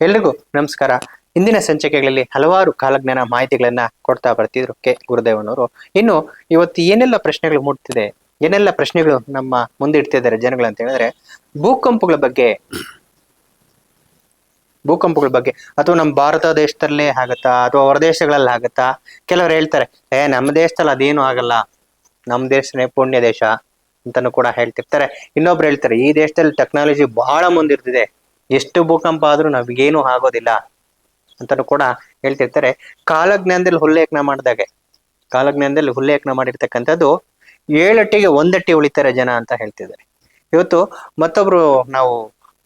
ಎಲ್ರಿಗೂ ನಮಸ್ಕಾರ. ಇಂದಿನ ಸಂಚಿಕೆಗಳಲ್ಲಿ ಹಲವಾರು ಕಾಲಜ್ಞಾನ ಮಾಹಿತಿಗಳನ್ನ ಕೊಡ್ತಾ ಬರ್ತಿದ್ರು ಕೆ. ಗುರುದೇವನವರು. ಇನ್ನು ಇವತ್ತು ಏನೆಲ್ಲ ಪ್ರಶ್ನೆಗಳು ಮೂಡ್ತಿದೆ, ಏನೆಲ್ಲ ಪ್ರಶ್ನೆಗಳು ನಮ್ಮ ಮುಂದೆ ಇಡ್ತಿದ್ದಾರೆ ಜನಗಳು ಅಂತ ಹೇಳಿದ್ರೆ, ಭೂಕಂಪಗಳ ಬಗ್ಗೆ ಭೂಕಂಪಗಳ ಬಗ್ಗೆ. ಅಥವಾ ನಮ್ಮ ಭಾರತ ದೇಶದಲ್ಲೇ ಆಗತ್ತಾ? ಅಥವಾ ಹೊರ ದೇಶಗಳಲ್ಲಿ ಆಗತ್ತಾ? ಕೆಲವರು ಹೇಳ್ತಾರೆ, ಏ, ನಮ್ಮ ದೇಶದಲ್ಲಿ ಅದೇನು ಆಗಲ್ಲ. ನಮ್ಮ ದೇಶನೇ ಪುಣ್ಯ ದೇಶ ಅಂತಾನು ಕೂಡ ಹೇಳ್ತಿರ್ತಾರೆ. ಇನ್ನೊಬ್ರು ಹೇಳ್ತಾರೆ, ಈ ದೇಶದಲ್ಲಿ ಟೆಕ್ನಾಲಜಿ ಬಹಳ ಮುಂದಿರ್ತಿದೆ. ಎಷ್ಟು ಭೂಕಂಪ ಆದ್ರೂ ನಮಗೇನು ಆಗೋದಿಲ್ಲ ಅಂತಾನೂ ಕೂಡ ಹೇಳ್ತಿರ್ತಾರೆ. ಕಾಲಜ್ಞಾನದಲ್ಲಿ ಉಲ್ಲೇಖನ ಮಾಡಿದಾಗೆ. ಕಾಲಜ್ಞಾನದಲ್ಲಿ ಉಲ್ಲೇಖನ ಮಾಡಿರ್ತಕ್ಕಂಥದ್ದು ಏಳಟ್ಟಿಗೆ ಒಂದಟ್ಟಿ ಉಳಿತಾರೆ ಜನ ಅಂತ ಹೇಳ್ತಿದ್ದಾರೆ. ಇವತ್ತು ಮತ್ತೊಬ್ರು ನಾವು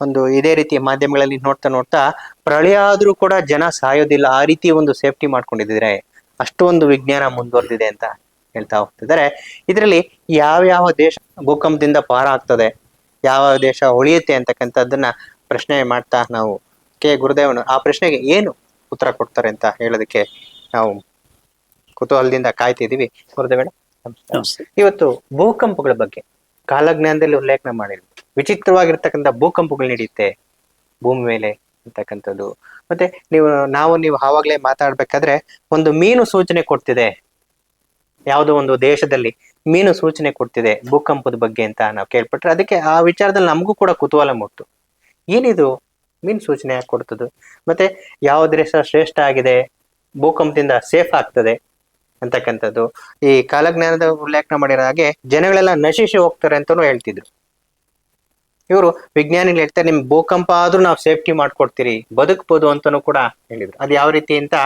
ಒಂದು ಇದೇ ರೀತಿಯ ಮಾಧ್ಯಮಗಳಲ್ಲಿ ನೋಡ್ತಾ ನೋಡ್ತಾ ಪ್ರಳಯ ಆದ್ರೂ ಕೂಡ ಜನ ಸಾಯೋದಿಲ್ಲ. ಆ ರೀತಿ ಒಂದು ಸೇಫ್ಟಿ ಮಾಡ್ಕೊಂಡಿದ್ದಾರೆ ಅಷ್ಟೊಂದು ವಿಜ್ಞಾನ ಮುಂದುವರೆದಿದೆ ಅಂತ ಹೇಳ್ತಾ ಹೋಗ್ತಿದ್ದಾರೆ. ಇದರಲ್ಲಿ ಯಾವ ಯಾವ ದೇಶ ಭೂಕಂಪದಿಂದ ಪಾರ ಆಗ್ತದೆ ಯಾವ ದೇಶ ಉಳಿಯುತ್ತೆ ಅಂತಕ್ಕಂಥದ್ದನ್ನ ಪ್ರಶ್ನೆ ಮಾಡ್ತಾ ನಾವು ಕೆ. ಗುರುದೇವನು ಆ ಪ್ರಶ್ನೆಗೆ ಏನು ಉತ್ತರ ಕೊಡ್ತಾರೆ ಅಂತ ಹೇಳೋದಕ್ಕೆ ನಾವು ಕುತೂಹಲದಿಂದ ಕಾಯ್ತಿದೀವಿ ಗುರುದೇವಣ. ಇವತ್ತು ಭೂಕಂಪಗಳ ಬಗ್ಗೆ ಕಾಲಜ್ಞಾನದಲ್ಲಿ ಉಲ್ಲೇಖನ ಮಾಡಿದ್ರು ವಿಚಿತ್ರವಾಗಿರ್ತಕ್ಕಂಥ ಭೂಕಂಪಗಳು ನಡೆಯುತ್ತೆ ಭೂಮಿ ಮೇಲೆ ಅಂತಕ್ಕಂಥದ್ದು. ಮತ್ತೆ ನೀವು ನಾವು ನೀವು ಆವಾಗಲೇ ಮಾತಾಡ್ಬೇಕಾದ್ರೆ ಒಂದು ಮೀನು ಸೂಚನೆ ಕೊಡ್ತಿದೆ. ಯಾವುದೋ ಒಂದು ದೇಶದಲ್ಲಿ ಮೀನು ಸೂಚನೆ ಕೊಡ್ತಿದೆ ಭೂಕಂಪದ ಬಗ್ಗೆ ಅಂತ ನಾವು ಕೇಳ್ಪಟ್ರೆ ಅದಕ್ಕೆ ಆ ವಿಚಾರದಲ್ಲಿ ನಮಗೂ ಕೂಡ ಕುತೂಹಲ ಮೂಡ್ತು. ಏನಿದು? ಮೀನ್ ಸೂಚನೆ ಯಾಕೆ ಕೊಡ್ತದೆ. ಮತ್ತೆ ಯಾವ ದೇಶ ಶ್ರೇಷ್ಠ ಆಗಿದೆ? ಭೂಕಂಪದಿಂದ ಸೇಫ್ ಆಗ್ತದೆ ಅಂತಕ್ಕಂಥದ್ದು. ಈ ಕಾಲಜ್ಞಾನದ ಉಲ್ಲೇಖನ ಮಾಡಿರೋ ಹಾಗೆ ಜನಗಳೆಲ್ಲ ನಶಿಸಿ ಹೋಗ್ತಾರೆ ಅಂತಾನೂ ಹೇಳ್ತಿದ್ರು. ಇವರು ವಿಜ್ಞಾನಿಗಳು ಹೇಳ್ತಾರೆ, ನಿಮ್ ಭೂಕಂಪ ಆದ್ರೂ ನಾವು ಸೇಫ್ಟಿ ಮಾಡ್ಕೊಡ್ತೀರಿ, ಬದುಕ್ಬೋದು ಅಂತಾನೂ ಕೂಡ ಹೇಳಿದ್ರು. ಅದು ಯಾವ ರೀತಿ ಅಂತ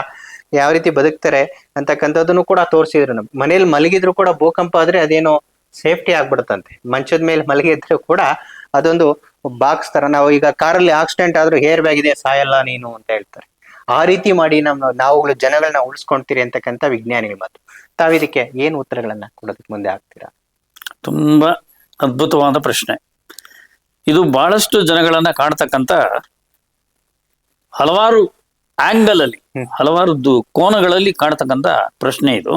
ಯಾವ ರೀತಿ ಬದುಕ್ತಾರೆ ಅಂತಕ್ಕಂಥದ್ದನ್ನು ಕೂಡ ತೋರಿಸಿದ್ರು ನಮ್. ಮನೇಲಿ ಮಲಗಿದ್ರು ಕೂಡ ಭೂಕಂಪ ಆದ್ರೆ ಅದೇನೋ ಸೇಫ್ಟಿ ಆಗ್ಬಿಡುತ್ತಂತೆ. ಮಂಚದ ಮೇಲೆ ಮಲಗಿದ್ರು ಕೂಡ ಅದೊಂದು ಬಾಕ್ಸ್ ತರ ನಾವು ಈಗ ಕಾರಲ್ಲಿ ಆಕ್ಸಿಡೆಂಟ್ ಆದ್ರೂ ಹೇರ್ ಬ್ಯಾಗ್ ಇದೆ ಸಾಯಲ್ಲ ನೀನು ಅಂತ ಹೇಳ್ತಾರೆ. ಆ ರೀತಿ ಮಾಡಿ ನಮ್ಮ ನಾವುಗಳು ಜನಗಳನ್ನ ಉಳಿಸ್ಕೊಂತೀರಿ ಅಂತಕ್ಕಂಥ ವಿಜ್ಞಾನಿಗಳ ಮಾತು ತಾವಿದಕ್ಕೆ ಏನು ಉತ್ತರಗಳನ್ನ ಕೊಡೋದಕ್ಕೆ ಮುಂದೆ ಆಗ್ತೀರಾ? ತುಂಬಾ ಅದ್ಭುತವಾದ ಪ್ರಶ್ನೆ. ಇದು ಬಹಳಷ್ಟು ಜನಗಳನ್ನ ಕಾಡ್ತಕ್ಕಂತ ಹಲವಾರು ಆಂಗಲ್ ಅಲ್ಲಿ ಹಲವಾರು ಕೋನಗಳಲ್ಲಿ ಕಾಡ್ತಕ್ಕಂತ ಪ್ರಶ್ನೆ ಇದು.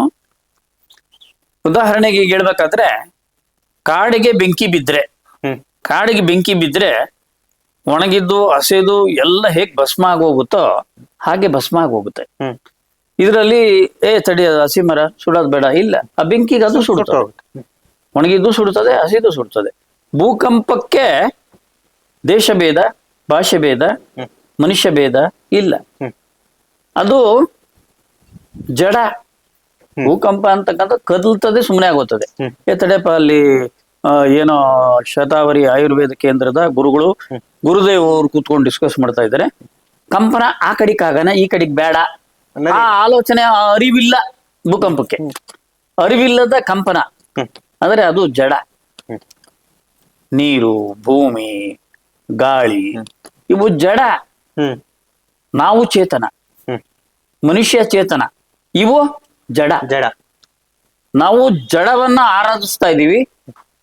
ಉದಾಹರಣೆಗೆ ಈಗ ಹೇಳ್ಬೇಕಾದ್ರೆ ಕಾಡಿಗೆ ಬೆಂಕಿ ಬಿದ್ರೆ ಕಾಡಿಗೆ ಬೆಂಕಿ ಬಿದ್ರೆ ಒಣಗಿದ್ದು ಹಸಿದು ಎಲ್ಲ ಹೇಗ್ ಭಸ್ಮ ಆಗೋಗುತ್ತೋ ಹಾಗೆ ಭಸ್ಮ ಆಗೋಗುತ್ತೆ. ಹೋಗುತ್ತೆ ಇದರಲ್ಲಿ ಏ ತಡಿ ಅದು ಹಸಿ ಮರ ಸುಡೋದು ಬೇಡ. ಇಲ್ಲ ಆ ಬೆಂಕಿಗೆ ಅದು ಸುಡುತ್ತೆ ಒಣಗಿದ್ದು ಸುಡುತ್ತದೆ ಹಸಿದು ಸುಡುತ್ತದೆ ಭೂಕಂಪಕ್ಕೆ ದೇಶ ಭೇದ ಭಾಷೆ ಭೇದ ಮನುಷ್ಯ ಭೇದ ಇಲ್ಲ ಅದು ಜಡ. ಭೂಕಂಪ ಅಂತಕ್ಕಂಥ ಕದಲ್ತದೆ ಸುಮ್ಮನೆ ಆಗುತ್ತದೆ ತಡೆಪ್ಪ ಅಲ್ಲಿ ಏನೋ ಶತಾವರಿ ಆಯುರ್ವೇದ ಕೇಂದ್ರದ ಗುರುಗಳು ಗುರುದೇವ್ ಅವರು ಕೂತ್ಕೊಂಡು ಡಿಸ್ಕಸ್ ಮಾಡ್ತಾ ಇದ್ದಾರೆ. ಕಂಪನ ಆ ಕಡೆಗೆ ಆಗೋಣ ಈ ಕಡೆಗೆ ಬೇಡ. ಆ ಆಲೋಚನೆ ಆ ಅರಿವಿಲ್ಲ ಭೂಕಂಪಕ್ಕೆ. ಅರಿವಿಲ್ಲದ ಕಂಪನ. ಅಂದ್ರೆ ಅದು ಜಡ. ನೀರು ಭೂಮಿ ಗಾಳಿ ಇವು ಜಡ. ನಾವು ಚೇತನ. ಮನುಷ್ಯ ಚೇತನ. ಇವು ಜಡ. ಜಡ. ನಾವು ಜಡವನ್ನ ಆರಾಧಿಸ್ತಾ ಇದೀವಿ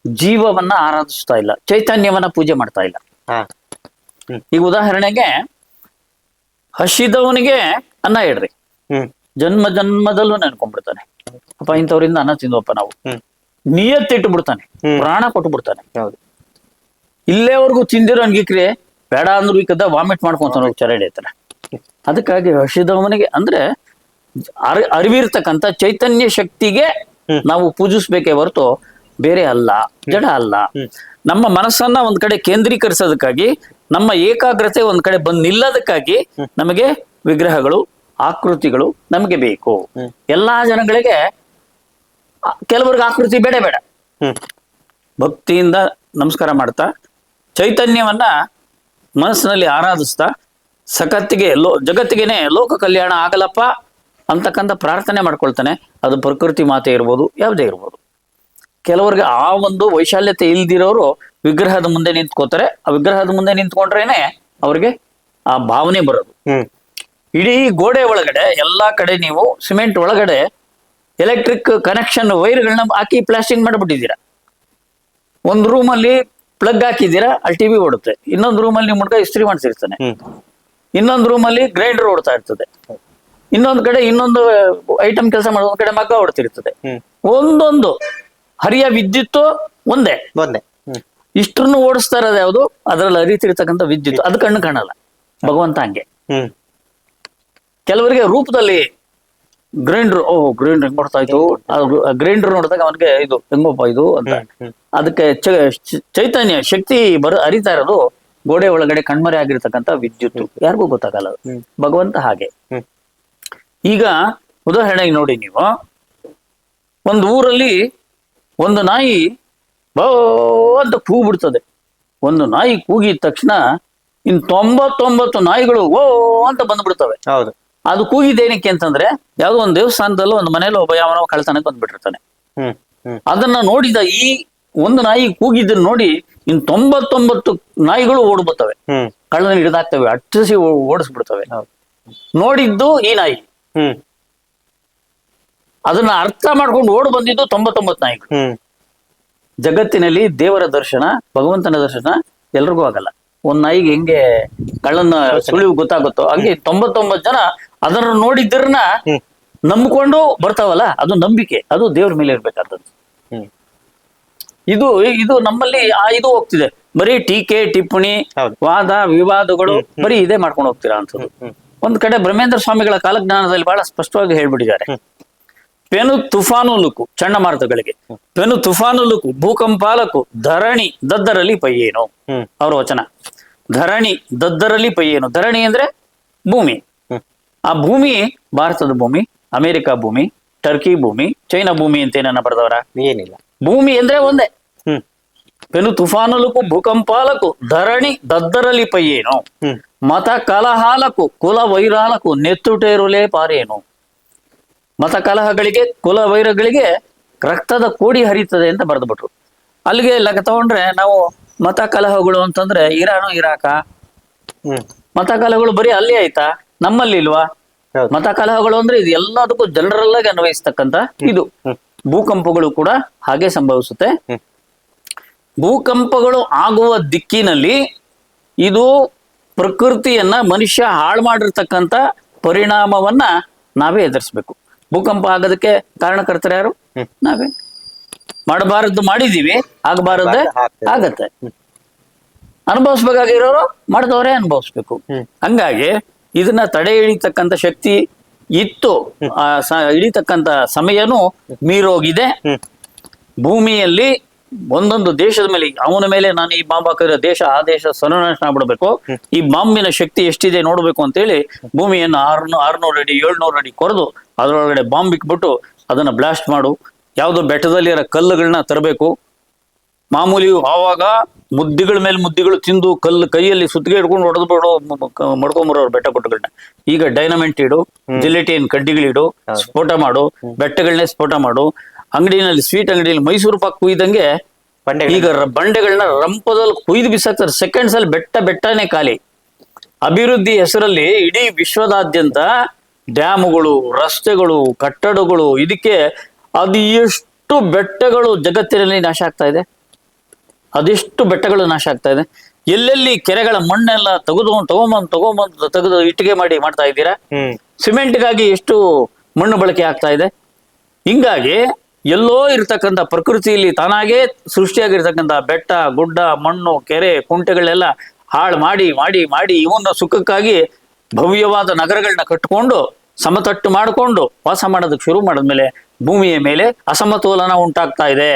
ಜೀವವನ್ನ ಆರಾಧಿಸ್ತಾ ಇಲ್ಲ ಚೈತನ್ಯವನ್ನ ಪೂಜೆ ಮಾಡ್ತಾ ಇಲ್ಲ. ಈಗ ಉದಾಹರಣೆಗೆ ಹಸಿದವನಿಗೆ ಅನ್ನ ಇಡ್ರಿ. ಜನ್ಮ ಜನ್ಮದಲ್ಲೂ ನೆನ್ಕೊಂಡ್ಬಿಡ್ತಾನೆ. ಅಪ್ಪ ಇಂಥವ್ರಿಂದ ಅನ್ನ ತಿಂದವಪ್ಪ ನಾವು. ನಿಯತ್ತಿಟ್ಟು ಬಿಡ್ತಾನೆ. ಪ್ರಾಣ ಕೊಟ್ಟು ಬಿಡ್ತಾನೆ ಇಲ್ಲೇವರೆಗೂ ತಿಂದಿರೋ ಅನ್ಗಿಕ್ರೆ ಬೇಡ ಅಂದ್ರೂ ಈ ಕದ ವಾಮಿಟ್ ಮಾಡ್ಕೊಂತಾನೆ ಚರಡಿ ಐತನ ಅದಕ್ಕಾಗಿ ಹಸಿದವನಿಗೆ ಅಂದ್ರೆ ಅರಿ ಅರಿವಿರ್ತಕ್ಕಂಥ ಚೈತನ್ಯ ಶಕ್ತಿಗೆ ನಾವು ಪೂಜಿಸ್ಬೇಕೇ ಹೊರತು ಬೇರೆ ಅಲ್ಲ ಜಡ ಅಲ್ಲ. ನಮ್ಮ ಮನಸ್ಸನ್ನ ಒಂದ್ ಕಡೆ ಕೇಂದ್ರೀಕರಿಸೋದಕ್ಕಾಗಿ ನಮ್ಮ ಏಕಾಗ್ರತೆ ಒಂದ್ ಕಡೆ ಬಂದ್ ನಿಲ್ಲದಕ್ಕಾಗಿ ನಮಗೆ ವಿಗ್ರಹಗಳು ಆಕೃತಿಗಳು ನಮಗೆ ಬೇಕು. ಎಲ್ಲಾ ಜನಗಳಿಗೆ ಕೆಲವರಿಗೆ ಆಕೃತಿ ಬೇಡ ಬೇಡ. ಭಕ್ತಿಯಿಂದ ನಮಸ್ಕಾರ ಮಾಡ್ತಾ ಚೈತನ್ಯವನ್ನ ಮನಸ್ಸಿನಲ್ಲಿ ಆರಾಧಿಸ್ತಾ ಸಖತ್ತಿಗೆ ಲೋ ಜಗತ್ತಿಗೆನೆ ಲೋಕ ಕಲ್ಯಾಣ ಆಗಲಪ್ಪ ಅಂತಕ್ಕಂಥ ಪ್ರಾರ್ಥನೆ ಮಾಡ್ಕೊಳ್ತಾನೆ. ಅದು ಪ್ರಕೃತಿ ಮಾತೆ ಇರ್ಬೋದು ಯಾವುದೇ ಇರ್ಬೋದು. ಕೆಲವರಿಗೆ ಆ ಒಂದು ವೈಶಾಲ್ಯತೆ ಇಲ್ದಿರೋರು ವಿಗ್ರಹದ ಮುಂದೆ ನಿಂತ್ಕೋತಾರೆ. ಆ ವಿಗ್ರಹದ ಮುಂದೆ ನಿಂತ್ಕೊಂಡ್ರೇನೆ ಅವ್ರಿಗೆ ಆ ಭಾವನೆ ಬರೋದು. ಇಡೀ ಗೋಡೆ ಒಳಗಡೆ ಎಲ್ಲಾ ಕಡೆ ನೀವು ಸಿಮೆಂಟ್ ಒಳಗಡೆ ಎಲೆಕ್ಟ್ರಿಕ್ ಕನೆಕ್ಷನ್ ವೈರ್ಗಳನ್ನ ಹಾಕಿ ಪ್ಲಾಸ್ಟಿಂಗ್ ಮಾಡಿಬಿಟ್ಟಿದ್ದೀರಾ. ಒಂದು ರೂಮಲ್ಲಿ ಪ್ಲಗ್ ಹಾಕಿದ್ದೀರಾ ಅಲ್ಲಿ ಟಿವಿ ಓಡುತ್ತೆ. ಇನ್ನೊಂದು ರೂಮಲ್ಲಿ ನಿಮ್ಮ ಮುಡ್ಕ ಇಸ್ತ್ರಿ ಮಾಡಿಸಿರ್ತಾನೆ. ಇನ್ನೊಂದು ರೂಮಲ್ಲಿ ಗ್ರೈಂಡರ್ ಓಡ್ತಾ ಇರ್ತದೆ. ಇನ್ನೊಂದು ಕಡೆ ಇನ್ನೊಂದು ಐಟಮ್ ಕೆಲಸ ಮಾಡೋ ಒಂದ್ ಕಡೆ ಮಗ್ಗ ಓಡ್ತಿರ್ತದೆ ಒಂದೊಂದು ಹರಿಯ ವಿದ್ಯುತ್ ಒಂದೇ. ಒಂದೇ. ಇಷ್ಟನ್ನು ಓಡಿಸ್ತಾ ಇರೋದು ಯಾವುದು? ಅದರಲ್ಲಿ ಹರಿತಿರ್ತಕ್ಕಂಥ ವಿದ್ಯುತ್ ಅದು ಕಣ್ಣು ಕಾಣಲ್ಲ. ಭಗವಂತ ಹಂಗೆ. ಕೆಲವರಿಗೆ ರೂಪದಲ್ಲಿ ಗ್ರೈಂಡರ್ ಓ ಗ್ರೈಂಡರ್ ಹೆಂಗ್ ಇತ್ತು ಗ್ರೈಂಡರ್ ನೋಡಿದಾಗ ಅವನಿಗೆ ಇದು ಹೆಂಗಪ್ಪ ಇದು ಅಂತ. ಅದಕ್ಕೆ ಚೈತನ್ಯ ಶಕ್ತಿ ಬರ ಅರಿತಾ ಇರೋದು ಗೋಡೆ ಒಳಗಡೆ ಕಣ್ಮರೆ ಆಗಿರ್ತಕ್ಕಂಥ ವಿದ್ಯುತ್ ಯಾರಿಗೂ ಗೊತ್ತಾಗಲ್ಲ. ಭಗವಂತ ಹಾಗೆ. ಈಗ ಉದಾಹರಣೆಗೆ ನೋಡಿ ನೀವು. ಒಂದು ಊರಲ್ಲಿ ಒಂದು ನಾಯಿ ಬೋ ಅಂತ ಕೂಗು ಬಿಡ್ತದೆ ಒಂದು ನಾಯಿ ಕೂಗಿದ ತಕ್ಷಣ ಇನ್ ತೊಂಬತ್ತೊಂಬತ್ತು ನಾಯಿಗಳು ಓ ಅಂತ ಬಂದ್ಬಿಡ್ತವೆ. ಹೌದು. ಅದು ಏನಕ್ಕೆ ಅಂತಂದ್ರೆ ಯಾವುದೋ ಒಂದು ದೇವಸ್ಥಾನದಲ್ಲೂ ಒಂದು ಮನೇಲಿ ಒಬ್ಬ ಯಾವನೋ ಕಳ್ತನಕ್ಕೆ ಬಂದ್ಬಿಟ್ಟಿರ್ತಾನೆ. ಅದನ್ನ ನೋಡಿದ ಈ ಒಂದು ನಾಯಿ ಕೂಗಿದ್ದನ್ನ ನೋಡಿ ಇನ್ ತೊಂಬತ್ತೊಂಬತ್ತು ನಾಯಿಗಳು ಓಡ್ಬರ್ತವೆ ಕಳ್ಳನ ಹಿಡಿದಾಗ್ತವೆ ಅಟ್ಟಿಸಿ ಓಡಿಸ್ಬಿಡ್ತವೆ. ನೋಡಿದ್ದು ಈ ನಾಯಿ. ಹ್ಮ್. ಅದನ್ನ ಅರ್ಥ ಮಾಡ್ಕೊಂಡು ಓಡ್ ಬಂದಿದ್ದು ತೊಂಬತ್ತೊಂಬತ್ ನಾಯಕರು. ಜಗತ್ತಿನಲ್ಲಿ ದೇವರ ದರ್ಶನ ಭಗವಂತನ ದರ್ಶನ ಎಲ್ರಿಗೂ ಆಗಲ್ಲ. ಒಂದ್ ನಾಯಿಗೆ ಹೆಂಗೆ ಕಳ್ಳನ ಸುಳಿವು ಗೊತ್ತಾಗುತ್ತೋ ಹಂಗೆ ತೊಂಬತ್ತೊಂಬತ್ ಜನ ಅದನ್ನ ನೋಡಿದ್ರನ್ನ ನಂಬ್ಕೊಂಡು ಬರ್ತಾವಲ್ಲ ಅದು ನಂಬಿಕೆ ಅದು ದೇವ್ರ ಮೇಲೆ ಇರ್ಬೇಕಾದದ್ದು. ಇದು ಇದು ನಮ್ಮಲ್ಲಿ ಆ ಇದು ಹೋಗ್ತಿದೆ. ಬರೀ ಟೀಕೆ ಟಿಪ್ಪಣಿ. ವಾದ ವಿವಾದಗಳು ಬರೀ ಇದೇ ಮಾಡ್ಕೊಂಡು ಹೋಗ್ತೀರಾ ಅಂತದ್ದು ಒಂದ್ ಕಡೆ ಬ್ರಹ್ಮೇಂದ್ರ ಸ್ವಾಮಿಗಳ ಕಾಲಜ್ಞಾನದಲ್ಲಿ ಬಹಳ ಸ್ಪಷ್ಟವಾಗಿ ಹೇಳ್ಬಿಟ್ಟಿದ್ದಾರೆ. ಹ್ಮ್. ಪೆನು ತುಫಾನುಲುಕು ಚಂಡಮಾರುತಗಳಿಗೆ ಪೆನು ತುಫಾನುಲುಕು ಭೂಕಂಪಾಲಕು ಧರಣಿ ದದ್ದರಲ್ಲಿ ಪಯ್ಯೇನು ಹ್ಮ್ ಅವರ ವಚನ ಧರಣಿ ದದ್ದರಲ್ಲಿ ಪಯ್ಯೇನು ಧರಣಿ ಅಂದ್ರೆ ಭೂಮಿ ಹ್ಮ್ ಆ ಭೂಮಿ ಭಾರತದ ಭೂಮಿ ಅಮೆರಿಕ ಭೂಮಿ ಟರ್ಕಿ ಭೂಮಿ ಚೈನಾ ಭೂಮಿ ಅಂತ ಏನನ್ನ ಬರೆದವರ ಏನಿಲ್ಲ ಭೂಮಿ ಅಂದ್ರೆ ಒಂದೇ ಹ್ಮ್ పెను తుఫానులకు భూకంపాలకు ధరణి దద్దరలి పయ్యేను ಹ್ಮ್ మత కలహాలకు కుల వైరాలకు నెత్తుటేరులే ಪಾರೇನು ಮತ ಕಲಹಗಳಿಗೆ ಕುಲ ವೈರಗಳಿಗೆ ರಕ್ತದ ಕೋಡಿ ಹರಿಯುತ್ತದೆ ಅಂತ ಬರೆದ್ಬಿಟ್ರು. ಅಲ್ಲಿಗೆ ಲೆಕ್ಕ ತಗೊಂಡ್ರೆ ನಾವು ಮತ ಕಲಹಗಳು ಅಂತಂದ್ರೆ ಇರಾನು ಇರಾಕ. ಮತ ಕಲಹಗಳು ಬರೀ ಅಲ್ಲಿ ಆಯ್ತಾ? ನಮ್ಮಲ್ಲಿ ಇಲ್ವಾ? ಮತ ಕಲಹಗಳು ಅಂದ್ರೆ ಇದು ಎಲ್ಲದಕ್ಕೂ ಜನರಲ್ಲಾಗಿ ಅನ್ವಯಿಸ್ತಕ್ಕಂತ ಇದು. ಭೂಕಂಪಗಳು ಕೂಡ ಹಾಗೆ ಸಂಭವಿಸುತ್ತೆ. ಭೂಕಂಪಗಳು ಆಗುವ ದಿಕ್ಕಿನಲ್ಲಿ ಇದು ಪ್ರಕೃತಿಯನ್ನ ಮನುಷ್ಯ ಹಾಳು ಮಾಡಿರ್ತಕ್ಕಂಥ ಪರಿಣಾಮವನ್ನ ನಾವೇ ಎದುರಿಸ್ಬೇಕು. ಭೂಕಂಪ ಆಗೋದಕ್ಕೆ ಕಾರಣಕರ್ತರು ಯಾರು. ನಾವೇ. ಮಾಡಬಾರದ್ದು ಮಾಡಿದೀವಿ ಆಗಬಾರದ್ದು. ಆಗತ್ತೆ. ಅನುಭವಿಸ್ಬೇಕಾಗಿರೋರು ಮಾಡಿದವರೇ ಅನುಭವಿಸ್ಬೇಕು. ಹಂಗಾಗಿ ಇದನ್ನ ತಡೆ ಹಿಡಿತಕ್ಕಂತ ಶಕ್ತಿ ಇತ್ತು. ಹಿಡಿತಕ್ಕಂಥ ಸಮಯನೂ ಮೀರೋಗಿದೆ. ಭೂಮಿಯಲ್ಲಿ ಒಂದೊಂದು ದೇಶದ ಮೇಲೆ ಅವನ ಮೇಲೆ ನಾನು ಈ ಬಾಂಬ್ ಹಾಕಿದ್ರೆ ದೇಶ ಆ ದೇಶ ಸರ್ವನಾಶ ಆಗ್ಬಿಡ್ಬೇಕು. ಈ ಬಾಂಬಿನ ಶಕ್ತಿ ಎಷ್ಟಿದೆ ನೋಡ್ಬೇಕು ಅಂತೇಳಿ ಭೂಮಿಯನ್ನು ಆರ್ನೂ ಆರ್ನೂರು ಅಡಿ ಏಳ್ನೂರು ಅಡಿ ಕೊರೆದು ಅದರೊಳಗಡೆ ಬಾಂಬ್ ಇಕ್ಬಿಟ್ಟು ಅದನ್ನ ಬ್ಲಾಸ್ಟ್ ಮಾಡು. ಯಾವುದೋ ಬೆಟ್ಟದಲ್ಲಿರೋ ಕಲ್ಲುಗಳನ್ನ ತರಬೇಕು. ಮಾಮೂಲಿ ಆವಾಗ ಮುದ್ದಿಗಳ ಮೇಲೆ ಮುದ್ದಿಗಳು ತಿಂದು ಕಲ್ಲು ಕೈಯಲ್ಲಿ ಸುತ್ತಿಗೆ ಹಿಡ್ಕೊಂಡು ಹೊಡೆದ್ಬಿಡು ಮಡ್ಕೊಂಬರೋರು ಬೆಟ್ಟ ಕೊಟ್ಟುಗಳನ್ನ ಈಗ ಡೈನಮೆಂಟ್ ಇಡು ಜಿಲೆಟಿನ್ ಕಡ್ಡಿಗಳಿಡು ಸ್ಫೋಟ ಮಾಡು ಬೆಟ್ಟಗಳನ್ನೇ ಸ್ಫೋಟ ಮಾಡು. ಅಂಗಡಿನಲ್ಲಿ ಸ್ವೀಟ್ ಅಂಗಡಿಯಲ್ಲಿ ಮೈಸೂರು ಪಾಕ್ ಕುಯ್ದಂಗೆ ಈಗ ಬಂಡೆಗಳನ್ನ ರಂಪದಲ್ಲಿ ಕುಯ್ದು ಬಿಸಾಕ್ತಾರೆ. ಸೆಕೆಂಡ್ಸ್ ಅಲ್ಲಿ ಬೆಟ್ಟ ಬೆಟ್ಟನೇ ಖಾಲಿ. ಅಭಿವೃದ್ಧಿ ಹೆಸರಲ್ಲಿ ಇಡೀ ವಿಶ್ವದಾದ್ಯಂತ ಡ್ಯಾಮ್ಗಳು ರಸ್ತೆಗಳು ಕಟ್ಟಡಗಳು ಇದಕ್ಕೆ ಅದು ಎಷ್ಟು ಬೆಟ್ಟಗಳು ಜಗತ್ತಿನಲ್ಲಿ ನಾಶ ಆಗ್ತಾ ಇದೆ. ಅದೆಷ್ಟು ಬೆಟ್ಟಗಳು ನಾಶ ಆಗ್ತಾ ಇದೆ. ಎಲ್ಲೆಲ್ಲಿ ಕೆರೆಗಳ ಮಣ್ಣೆಲ್ಲ ತೆಗೆದು ತಗೊಂಬಂದು ತಗೊಂಬಂದು ತೆಗೆದು ಇಟ್ಟಿಗೆ ಮಾಡಿ ಮಾಡ್ತಾ ಇದ್ದೀರಾ? ಸಿಮೆಂಟ್ಗಾಗಿ ಎಷ್ಟು ಮಣ್ಣು ಬಳಕೆ ಆಗ್ತಾ ಇದೆ? ಹಿಂಗಾಗಿ ಎಲ್ಲೋ ಇರ್ತಕ್ಕಂಥ ಪ್ರಕೃತಿಯಲ್ಲಿ ತಾನಾಗೇ ಸೃಷ್ಟಿಯಾಗಿರ್ತಕ್ಕಂಥ ಬೆಟ್ಟ ಗುಡ್ಡ ಮಣ್ಣು ಕೆರೆ ಕುಂಟೆಗಳೆಲ್ಲ ಹಾಳು ಮಾಡಿ ಮಾಡಿ ಮಾಡಿ ಇವನ್ನ ಸುಖಕ್ಕಾಗಿ ಭವ್ಯವಾದ ನಗರಗಳನ್ನ ಕಟ್ಟಿಕೊಂಡು ಸಮತಟ್ಟು ಮಾಡಿಕೊಂಡು ವಾಸ ಮಾಡೋದಕ್ಕೆ ಶುರು ಮಾಡಿದ್ಮೇಲೆ ಭೂಮಿಯ ಮೇಲೆ ಅಸಮತೋಲನ ಉಂಟಾಗ್ತಾ ಇದೆ.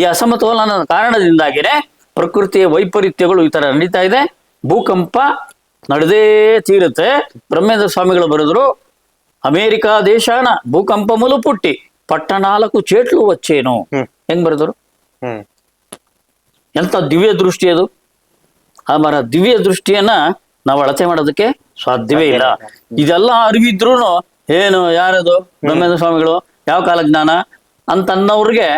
ಈ ಅಸಮತೋಲನದ ಕಾರಣದಿಂದಾಗಿನೇ ಪ್ರಕೃತಿಯ ವೈಪರೀತ್ಯಗಳು ಈ ತರ ನಡೀತಾ ಇದೆ. ಭೂಕಂಪ ನಡೆದೇ ತೀರುತ್ತೆ. ಬ್ರಹ್ಮೇಂದ್ರ ಸ್ವಾಮಿಗಳು ಬರೆದ್ರು ಅಮೇರಿಕಾ ದೇಶಾನ ಭೂಕಂಪ ಮುಲು ಪುಟ್ಟಿ ಪಟ್ಟನಾಲ್ಕು ಚೇಟ್ಲು ವಚ್ಚೇನು. ಹೆಂಗ್ ಬರೆದ್ರು? ಎಂತ ದಿವ್ಯ ದೃಷ್ಟಿ ಅದು? ಆ ಮರ ದಿವ್ಯ ದೃಷ್ಟಿಯನ್ನ ನಾವು ಅಳತೆ ಮಾಡೋದಕ್ಕೆ ಸಾಧ್ಯವೇ ಇಲ್ಲ. ಇದೆಲ್ಲ ಅರಿವಿದ್ರು ಏನು ಯಾರದು? ಬ್ರಹ್ಮೇಂದ್ರ ಸ್ವಾಮಿಗಳು ಯಾವ ಕಾಲಜ್ಞಾನ? ಅಂತ ಅಂತನ್ನವ್ರಿಗೆ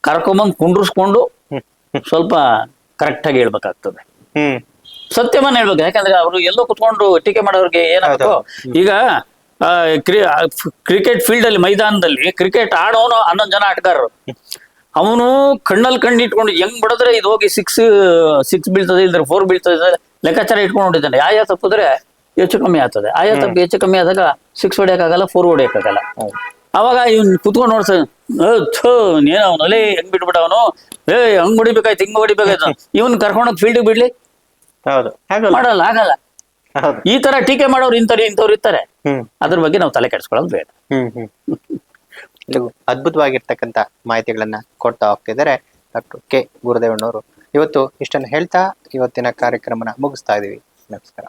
ಕರ್ಕೊಂಬಂದು ಕುಂಡ್ರಿಸ್ಕೊಂಡು ಸ್ವಲ್ಪ ಕರೆಕ್ಟ್ ಆಗಿ ಹೇಳ್ಬೇಕಾಗ್ತದೆ. ಸತ್ಯವನ್ನ ಹೇಳ್ಬೇಕು. ಯಾಕಂದ್ರೆ ಅವರು ಎಲ್ಲೋ ಕುತ್ಕೊಂಡು ಟೀಕೆ ಮಾಡೋರಿಗೆ ಏನಾಗುತ್ತೋ? ಈಗ ಕ್ರಿಕೆಟ್ ಫೀಲ್ಡ್ ಅಲ್ಲಿ ಮೈದಾನದಲ್ಲಿ ಕ್ರಿಕೆಟ್ ಆಡೋನು ಹನ್ನೊಂದು ಜನ ಆಟಗಾರರು. ಅವನು ಕಣ್ಣಲ್ಲಿ ಕಣ್ಣು ಇಟ್ಕೊಂಡು ಹೆಂಗ್ ಬಡದ್ರೆ ಇದು ಹೋಗಿ ಸಿಕ್ಸ್ ಸಿಕ್ಸ್ ಬೀಳ್ತದೆ ಇಲ್ದ್ರೆ ಫೋರ್ ಬೀಳ್ತದೆ ಲೆಕ್ಕಾಚಾರ ಇಟ್ಕೊಂಡು ಹೊಡಿತಾನೆ ಆಯಾ ತಪ್ಪಿದ್ರೆ ಹೆಚ್ಚು ಕಮ್ಮಿ ಆಗ್ತದೆ. ಆಯಾ ತಪ್ಪು ಹೆಚ್ಚು ಕಮ್ಮಿ ಆದಾಗ ಸಿಕ್ಸ್ ಹೊಡಿಯಕ್ಕಾಗಲ್ಲ ಫೋರ್ ಹೊಡಿಯಕ್ಕಾಗಲ್ಲ. ಅವಾಗ ಇವ್ನು ಕುತ್ಕೊಂಡು ನೋಡ್ತಾನೆ ನೀನು ಅವನಲ್ಲಿ ಹೆಂಗ್ ಬಿಟ್ಬಿಟ್ಟ ಅವನು? ಏ ಹಂಗ್ ಹೊಡಿಬೇಕಾಯ್ತು ಹಿಂಗ್ ಹೊಡಿಬೇಕಾಯ್ತು? ಇವನ್ ಕರ್ಕೊಂಡೋಗಿ ಫೀಲ್ಡ್ ಬಿಡ್ಲಿ. ಹೌದು. ಮಾಡಲ್ಲ ಆಗಲ್ಲ. ಈ ತರ ಟೀಕೆ ಮಾಡೋರು ಇಂಥವ್ರು ಇಂಥವ್ರು ಇರ್ತಾರೆ. ಅದ್ರ ಬಗ್ಗೆ ನಾವು ತಲೆ ಕೆಡಿಸ್ಕೊಳ್ಳೋದು ಬೇಡ. ಹ್ಮ್ ಹ್ಮ್. ಇದು ಮಾಹಿತಿಗಳನ್ನ ಕೊಡ್ತಾ ಹೋಗ್ತಿದ್ದಾರೆ ಡಾಕ್ಟರ್ ಕೆ. ಗುರುದೇವಣ್ಣವರು. ಇವತ್ತು ಇಷ್ಟನ್ನು ಹೇಳ್ತಾ ಇವತ್ತಿನ ಕಾರ್ಯಕ್ರಮನ ಮುಗಿಸ್ತಾ ಇದೀವಿ. ನಮಸ್ಕಾರ.